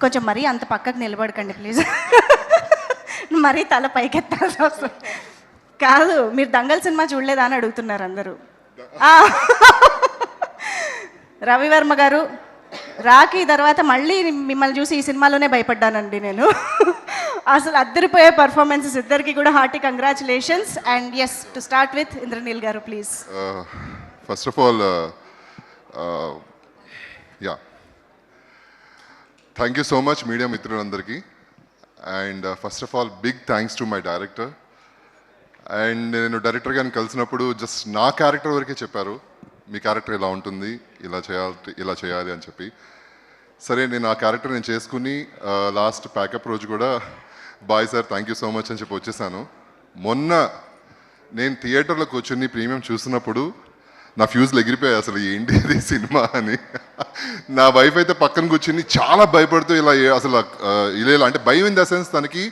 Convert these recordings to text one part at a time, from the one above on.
కొంచెం మరీ అంత పక్కకు నిలబడకండి ప్లీజ్ మరీ తల పైకెత్తాల్సి వస్తుంది కాదు మీరు దంగల్ సినిమా చూడలేదా అని అడుగుతున్నారు అందరూ. రవివర్మ గారు రాఖీ తర్వాత మళ్ళీ మిమ్మల్ని చూసి ఈ సినిమాలోనే భయపడ్డానండి నేను. అసలు అద్దరిపోయే పర్ఫార్మెన్సెస్ ఇద్దరికి కూడా hearty congratulations and yes to start with Indraneel గారు please first of all yeah thank you so much media మిత్రులందరికీ and first of all big thanks to my director and నేను డైరెక్టర్ గారిని కలిసినప్పుడు జస్ట్ నా character వరకే చెప్పారు మీ character ఇలా ఉంటుంది ఇలా చేయాలి ఇలా చేయాలి అని చెప్పి సరే నేను ఆ క్యారెక్టర్ నేను చేసుకుని లాస్ట్ ప్యాకప్ రోజు కూడా bye sir thank you so much అని చెప్పి వచ్చేసాను. మొన్న నేను థియేటర్లో కూర్చుని ప్రీమియం చూసినప్పుడు నా ఫ్యూజ్లు ఎగిరిపోయాయి అసలు ఏంటి ఇది సినిమా అని. నా వైఫ్ అయితే పక్కన కూర్చుని చాలా భయపడుతూ ఇలా అసలు ఇలా ఇలా అంటే భయం ఇన్ ద సెన్స్ తనకి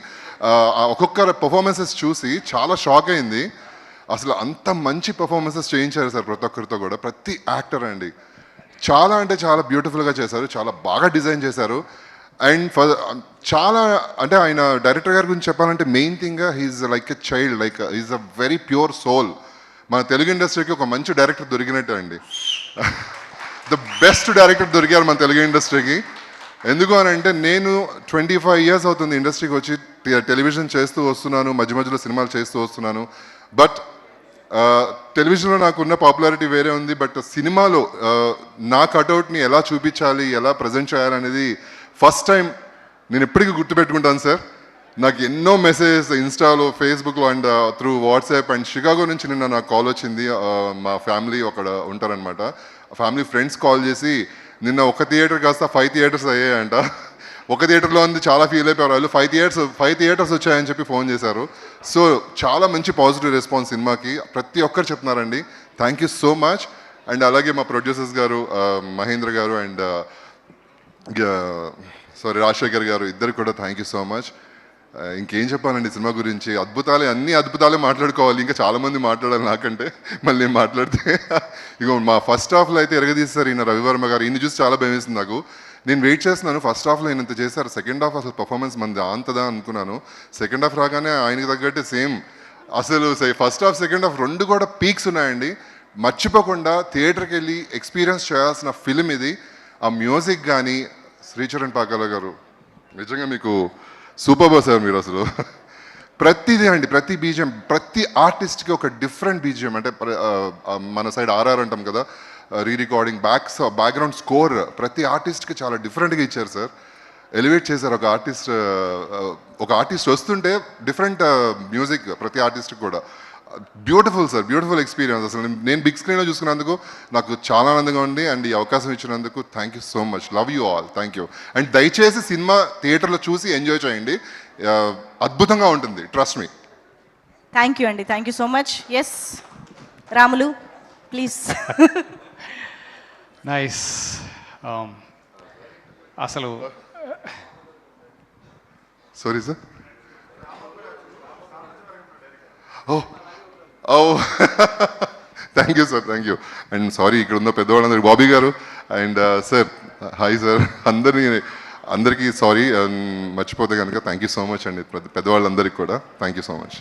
ఒక్కొక్క పర్ఫార్మెన్సెస్ చూసి చాలా షాక్ అయింది. అసలు అంత మంచి పర్ఫార్మెన్సెస్ చేయించారు సార్ ప్రతి ఒక్కరితో కూడా ప్రతి యాక్టర్ అండి. చాలా అంటే చాలా బ్యూటిఫుల్గా చేశారు చాలా బాగా డిజైన్ చేశారు. అండ్ ఫర్ చాలా అంటే ఆయన డైరెక్టర్ గారి గురించి చెప్పాలంటే main thing he's like a child like is a very pure soul మన తెలుగు ఇండస్ట్రీకి ఒక మంచి డైరెక్టర్ దొరికినట్టు అండి. ద బెస్ట్ డైరెక్టర్ దొరికారు మన తెలుగు ఇండస్ట్రీకి. ఎందుకు అని అంటే నేను ట్వంటీ ఫైవ్ ఇయర్స్ అవుతుంది ఇండస్ట్రీకి వచ్చి టెలివిజన్ చేస్తూ వస్తున్నాను మధ్య మధ్యలో సినిమాలు చేస్తూ వస్తున్నాను. బట్ టెలివిజన్లో నాకున్న పాపులారిటీ వేరే ఉంది. బట్ సినిమాలో నా కటౌట్ని ఎలా చూపించాలి ఎలా ప్రజెంట్ చేయాలనేది ఫస్ట్ టైం నేను ఎప్పటికీ గుర్తుపెట్టుకుంటాను సార్ నాకు ఎన్నో మెసేజెస్ ఇన్స్టాలో ఫేస్బుక్లో and uh, through WhatsApp and Chicago నుంచి నిన్న నాకు కాల్ వచ్చింది. Uh, మా ఫ్యామిలీ అక్కడ ఉంటారనమాట ఫ్యామిలీ ఫ్రెండ్స్ కాల్ చేసి నిన్న ఒక థియేటర్ కాస్త ఫైవ్ థియేటర్స్ అయ్యాయంట. ఒక థియేటర్లో ఉంది చాలా ఫీల్ అయిపోయారు. వాళ్ళు ఫైవ్ థియేటర్స్ ఫైవ్ థియేటర్స్ వచ్చాయని చెప్పి ఫోన్ చేశారు. సో చాలా మంచి పాజిటివ్ రెస్పాన్స్ సినిమాకి. ప్రతి ఒక్కరు చెప్తున్నారండి. Thank you so much. And అలాగే మా ప్రొడ్యూసర్స్ గారు uh, మహేంద్ర గారు అండ్ సారీ రాజశేఖర్ గారు ఇద్దరు కూడా థ్యాంక్ యూ సో మచ్. ఇంకేం చెప్పాలండి సినిమా గురించి? అద్భుతాలే అన్ని అద్భుతాలే మాట్లాడుకోవాలి. ఇంకా చాలామంది మాట్లాడాలి నాకంటే. మళ్ళీ మాట్లాడితే? ఇగో మా ఫస్ట్ హాఫ్లో అయితే ఎరగదీస్తారు ఈయన రవివర్మ గారు. ఈయన చూసి చాలా భయం వేసింది నాకు. నేను వెయిట్ చేస్తున్నాను. ఫస్ట్ హాఫ్లో ఈయన ఇంత చేశారు. సెకండ్ హాఫ్ అసలు పర్ఫార్మెన్స్ మంది అంతదా అనుకున్నాను. సెకండ్ హాఫ్ రాగానే ఆయనకి తగ్గట్టు సేమ్. అసలు ఫస్ట్ హాఫ్ సెకండ్ హాఫ్ రెండు కూడా పీక్స్ ఉన్నాయండి. మర్చిపోకుండా థియేటర్కి వెళ్ళి ఎక్స్పీరియన్స్ చేయాల్సిన ఫిలిం ఇది. ఆ మ్యూజిక్ కానీ శ్రీచరణ్ పాకాల గారు. నిజంగా మీకు సూపర్బా సార్ మీరు అసలు. ప్రతిదే అండి ప్రతి బీజియం ప్రతి ఆర్టిస్ట్కి ఒక డిఫరెంట్ బీజియం. అంటే మన సైడ్ ఆర్ఆర్ అంటాం కదా re recording back background score ప్రతి ఆర్టిస్ట్కి చాలా డిఫరెంట్గా ఇచ్చారు సార్. ఎలివేట్ చేశారు ఒక ఆర్టిస్ట్ ఒక ఆర్టిస్ట్ వస్తుంటే డిఫరెంట్ మ్యూజిక్ ప్రతి ఆర్టిస్ట్కి కూడా. బ్యూటిఫుల్ సార్ బ్యూటిఫుల్ ఎక్స్పీరియన్స్ అసలు నేను- బిగ్ స్క్రీన్లో చూసుకున్నందుకు నాకు చాలా ఆనందంగా ఉంది అండ్ ఈ అవకాశం ఇచ్చినందుకు thank you so much love you all thank you and దయచేసి సినిమా థియేటర్లో చూసి ఎంజాయ్ చేయండి. అద్భుతంగా ఉంటుంది. ట్రస్ట్ మీ థ్యాంక్ యూ అండి thank you so much S Ramulu please nice Um, అసలు sorry sir oh oh thank you sir thank you and sorry ఇక్కడ ఉన్న పెద్దవాళ్ళందరూ. బాబీ గారు అండ్ సార్ హాయ్ సార్ అందరినీ అందరికీ సారీ um, మర్చిపోతే కనుక థ్యాంక్ యూ సో మచ్ అండి. పెద్దవాళ్ళందరికీ కూడా. Thank you so much